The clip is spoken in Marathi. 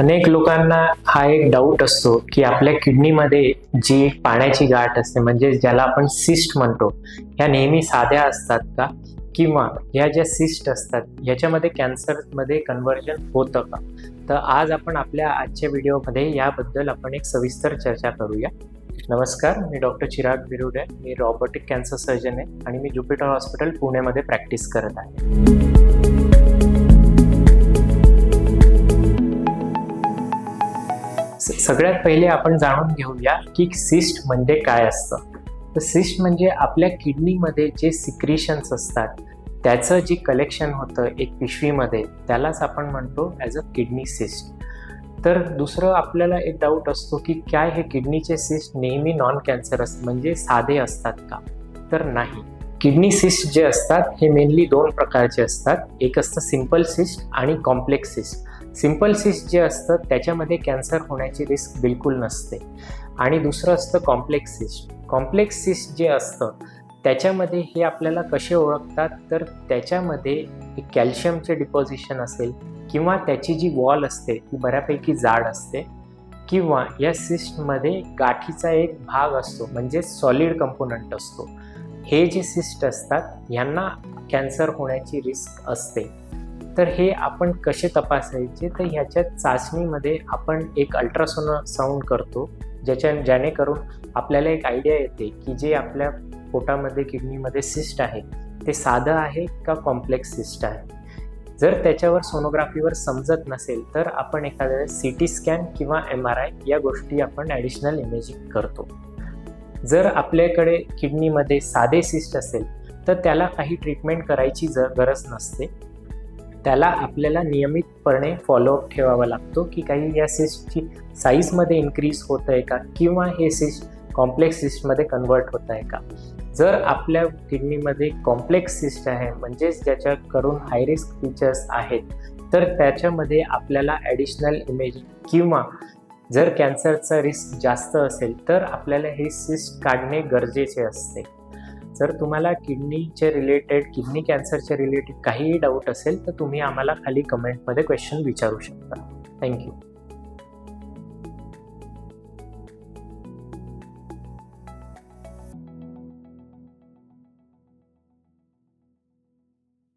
अनेक लोकांना हा एक डाऊट असतो की आपल्या किडनीमध्ये जी पाण्याची गाठ असते म्हणजे ज्याला आपण सिस्ट म्हणतो ह्या नेहमी साध्या असतात का? किंवा ह्या ज्या सिस्ट असतात ह्याच्यामध्ये कॅन्सरमध्ये कन्व्हर्जन होतं का? तर आज आपण आपल्या आजच्या व्हिडिओमध्ये याबद्दल आपण एक सविस्तर चर्चा करूया. नमस्कार मी डॉक्टर चिराग बिरुडे मी रॉबोटिक कॅन्सर सर्जन आहे आणि मी ज्युपिटर हॉस्पिटल पुणेमध्ये प्रॅक्टिस करत आहे. सगळ्यात पहिले आपण जाणून घेऊया की सिस्ट म्हणजे काय असतं. तर सिस्ट म्हणजे आपल्या किडनीमध्ये जे सिक्रिशन्स असतात त्याचं जे कलेक्शन होतं एक पिशवीमध्ये त्यालाच आपण म्हणतो ॲज अ किडनी सिस्ट. तर दुसरं आपल्याला एक डाऊट असतो की काय हे किडनीचे सिस्ट नेहमी नॉन कॅन्सरस म्हणजे साधे असतात का? तर नाही. किडनी सिस्ट जे असतात हे मेनली दोन प्रकारचे असतात. एक असतं सिंपल सिस्ट आणि कॉम्प्लेक्स सिस्ट. सिंपल सिस्ट जे असतं त्याच्यामध्ये कॅन्सर होण्याची रिस्क बिलकुल नसते. आणि दुसरं असतं कॉम्प्लेक्स सिस्ट कॉम्प्लेक्स सिस्ट जे असतं त्याच्यामध्ये हे आपल्याला कसे ओळखतात? तर त्याच्यामध्ये कॅल्शियमचे डिपॉझिशन असेल किंवा त्याची जी वॉल असते ती बऱ्यापैकी जाड असते किंवा या सिस्टमध्ये गाठीचा एक भाग असतो म्हणजे सॉलिड कंपोनंट असतो. हे जे सिस्ट असतात ह्यांना कॅन्सर होण्याची रिस्क असते. तर हे आपण कसे तपासायचे? तर ह्याच्या चाचणीमध्ये आपण एक अल्ट्रासोनो साऊंड करतो ज्याच्या जेणेकरून आपल्याला एक आयडिया येते की जे आपल्या पोटामध्ये किडनीमध्ये सिस्ट आहे ते साधं आहे का कॉम्प्लेक्स सिस्ट आहे? जर त्याच्यावर सोनोग्राफीवर समजत नसेल तर आपण एखाद्या सी टी स्कॅन किंवा एम आर आय या गोष्टी आपण ॲडिशनल इमेजिंग करतो. जर आपल्याकडे किडनीमध्ये साधे सिस्ट असेल तर त्याला काही ट्रीटमेंट करायची ज गरज नसते त्याला आपल्याला नियमितपणे फॉलोअप ठेवावा लागतो की काही या सिस्टची साईजमध्ये इन्क्रीज होत आहे का? किंवा हे सिस्ट कॉम्प्लेक्स सिस्टमध्ये कन्वर्ट होत आहे का? जर आपल्या किडनीमध्ये कॉम्प्लेक्स सिस्ट आहे म्हणजेच ज्याच्याकडून हाय रिस्क फीचर्स आहेत तर त्याच्यामध्ये आपल्याला ॲडिशनल इमेजिंग किंवा जर कॅन्सरचा रिस्क जास्त असेल तर आपल्याला हे सिस्ट काढणे गरजेचे असते. जर तुम्हाला किडनीचे रिलेटेड किडनी कॅन्सरचे रिलेटेड काहीही डाऊट असेल तर तुम्ही आम्हाला खाली कमेंटमध्ये क्वेश्चन विचारू शकता. थँक्यू